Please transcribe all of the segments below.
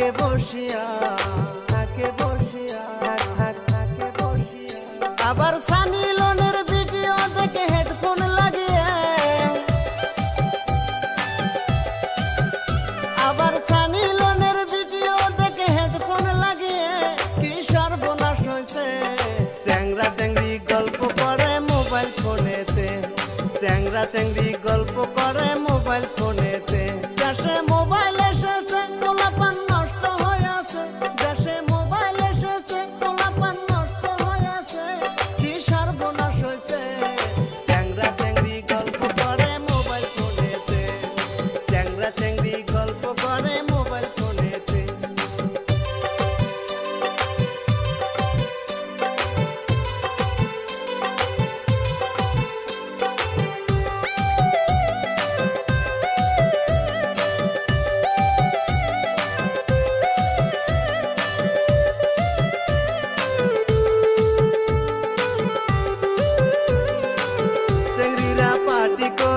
থাকে বসিয়া থাকে বসিয়া থাকে বসিয়া। আবার সানি লোনের ভিডিও দেখে হেডফোন লাগিয়ে। আবার সানি লোনের ভিডিও দেখে হেডফোন লাগিয়ে। কি সর্বনাশ হয়েছে চ্যাংরা চ্যাংরি গল্প করে মোবাইল ফোনেতে। চ্যাংরা চ্যাংরি গল্প করে মোবাইল ফোন।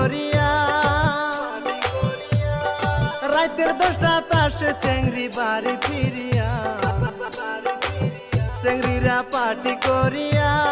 করিয়া। রাতের দশটা তাসে চেংড়ি বাড়ি ফিরিয়া। চেংড়িরা পাটি করিয়া।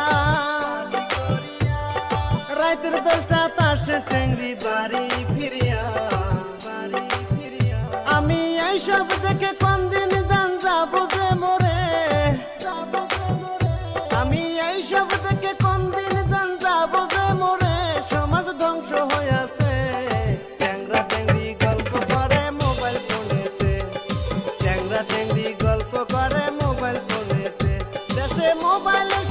se mobile